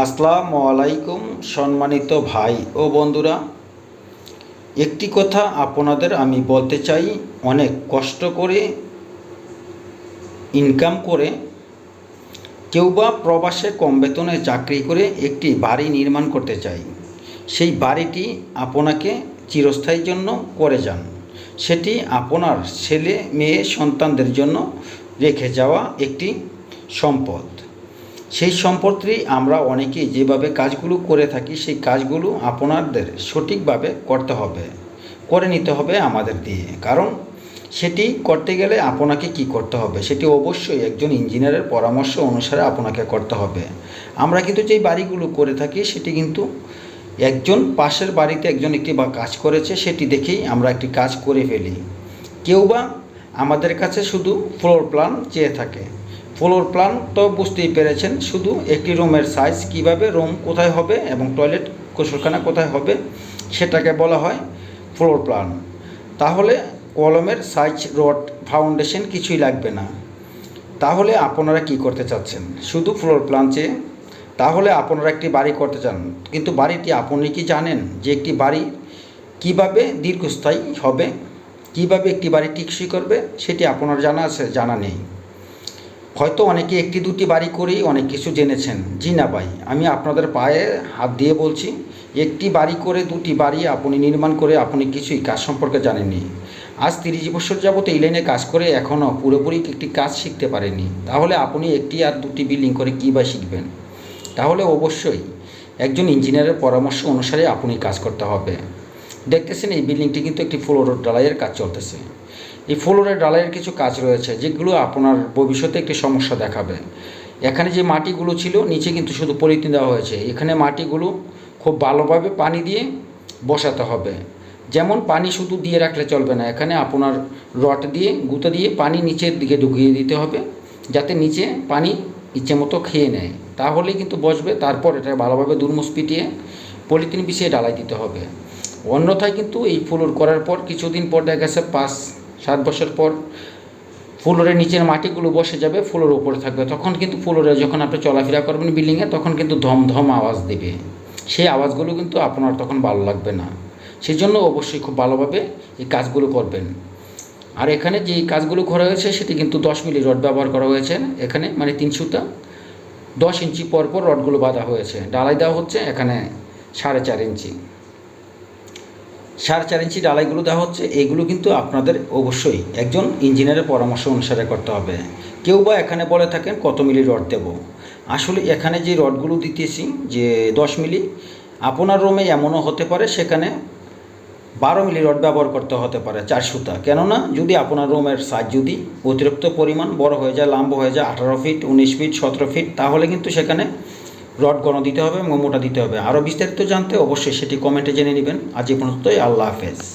আসসালামু আলাইকুম, সম্মানিত ভাই ও বন্ধুরা। একটি কথা আপনাদের আমি বলতে চাই, অনেক কষ্ট করে ইনকাম করে কেউ বা প্রবাসে কম বেতনে চাকরি করে একটি বাড়ি নির্মাণ করতে চাই। সেই বাড়িটি আপনাকে চিরস্থায়ীর জন্য করে যান। সেটি আপনার ছেলে, মেয়ে, সন্তানদের জন্য রেখে যাওয়া একটি সম্পদ। সেই সম্পদটি আমরা অনেকেই যেভাবে কাজগুলো করে থাকি, সেই কাজগুলো আপনাদের সঠিকভাবে করতে হবে, করে নিতে হবে আমাদের দিয়ে। কারণ সেটি করতে গেলে আপনাকে কি করতে হবে? সেটি অবশ্যই একজন ইঞ্জিনিয়ারের পরামর্শ অনুসারে আপনাকে করতে হবে। আমরা কিন্তু যেই বাড়িগুলো করে থাকি, সেটি কিন্তু একজন পাশের বাড়িতে একজন একটি বা কাজ করেছে, সেটি দেখেই আমরা একটি কাজ করে ফেলি। কেউ বা আমাদের কাছে শুধু ফ্লোর প্ল্যান চেয়ে থাকে। ফ্লোর প্ল্যান তো বুঝতেই পেরেছেন, শুধু একটি রুমের সাইজ কীভাবে রুম কোথায় হবে এবং টয়লেট গোসলখানা কোথায় হবে সেটাকে বলা হয় ফ্লোর প্ল্যান তাহলে কলমের সাইজ রড ফাউন্ডেশন কিছুই লাগবে না। তাহলে আপনারা কি করতে চাচ্ছেন? শুধু ফ্লোর প্ল্যান চেয়ে? তাহলে আপনারা একটি বাড়ি করতে চান, কিন্তু বাড়িটি আপনি কি জানেন যে একটি বাড়ি কীভাবে দীর্ঘস্থায়ী হবে? কীভাবে একটি বাড়ি টিকসই করবে? সেটি আপনার জানা আছে, জানা নেই। হয়তো অনেকে একটি দুটি বাড়ি করেই অনেক কিছু জেনেছেন। জি না ভাই, আমি আপনাদের পায়ে হাত দিয়ে বলছি, একটি বাড়ি করে দুটি বাড়ি আপনি নির্মাণ করে আপনি কিছুই কাজ সম্পর্কে জানেননি। আজ তিরিশ বছর যাবত এই লাইনে কাজ করে এখনও পুরোপুরি একটি কাজ শিখতে পারেনি তাহলে আপনি একটি আর দুটি বিল্ডিং করে কী বা শিখবেন? তাহলে অবশ্যই একজন ইঞ্জিনিয়ারের পরামর্শ অনুসারে আপনি কাজ করতে হবে। দেখতেছেন এই বিল্ডিংটি কিন্তু একটি ফ্লোর ডালাইয়ের কাজ চলতেছে। এই ফ্লোরের ডালাইয়ের কিছু কাজ রয়েছে, যেগুলো আপনার ভবিষ্যতে একটি সমস্যা দেখাবে। এখানে যে মাটিগুলো ছিল, নিচে কিন্তু শুধু পলিথিন দেওয়া হয়েছে। এখানে মাটিগুলো খুব ভালোভাবে পানি দিয়ে বসাতে হবে। যেমন পানি শুধু দিয়ে রাখলে চলবে না, এখানে আপনার রড দিয়ে, গুঁতো দিয়ে পানি নিচের দিকে ঢুকিয়ে দিতে হবে, যাতে নিচে পানি ইচ্ছে মতো খেয়ে নেয়। তাহলেই কিন্তু বসবে, তারপর এটা ভালোভাবে দুর্মুস পিটিয়ে পলিথিন বিছিয়ে ডালাই দিতে হবে। অন্যথায় কিন্তু এই ফ্লোর করার পর কিছুদিন পর দেখা গেছে পাঁচ সাত বছর পর ফ্লোরের নিচের মাটিগুলো বসে যাবে, ফ্লোর উপরে থাকবে। তখন কিন্তু ফ্লোরে যখন আপনি চলাফেরা করবেন বিল্ডিংয়ে তখন কিন্তু ধম ধম আওয়াজ দেবে। সেই আওয়াজগুলো কিন্তু আপনার তখন ভালো লাগবে না। সেই জন্য অবশ্যই খুব ভালোভাবে এই কাজগুলো করবেন। আর এখানে যে কাজগুলো করা হয়েছে, সেটি কিন্তু দশ মিলি রড ব্যবহার করা হয়েছে। এখানে মানে তিন সুতা, দশ ইঞ্চি পর পর রডগুলো বাঁধা হয়েছে। ডালাই দেওয়া হচ্ছে এখানে সাড়ে চার ইঞ্চি। সাড়ে চার ইঞ্চি ডালাইগুলো দেওয়া হচ্ছে, এগুলো কিন্তু আপনাদের অবশ্যই একজন ইঞ্জিনিয়ারের পরামর্শ অনুসারে করতে হবে। কেউ বা এখানে বলে থাকেন কত মিলি রড দেব। আসলে এখানে যে রডগুলো দিতেছি, যে দশ মিলি, আপনার রুমে এমনও হতে পারে, সেখানে বারো মিলি রড ব্যবহার করতে হতে পারে চার সুতা। কেননা, যদি আপনার রুমের সাইজ যদি অতিরিক্ত পরিমাণ বড় হয়ে যায়, লাম্ব হয়ে যায়, আঠারো ফিট উনিশ ফিট সতেরো ফিট তাহলে কিন্তু সেখানে রড গণ দিতে হবে এবং মোটা দিতে হবে। আরও বিস্তারিত জানতে অবশ্যই সেটি কমেন্টে জেনে নেবেন। আজ এ পর্যন্তই। আল্লাহ হাফেজ।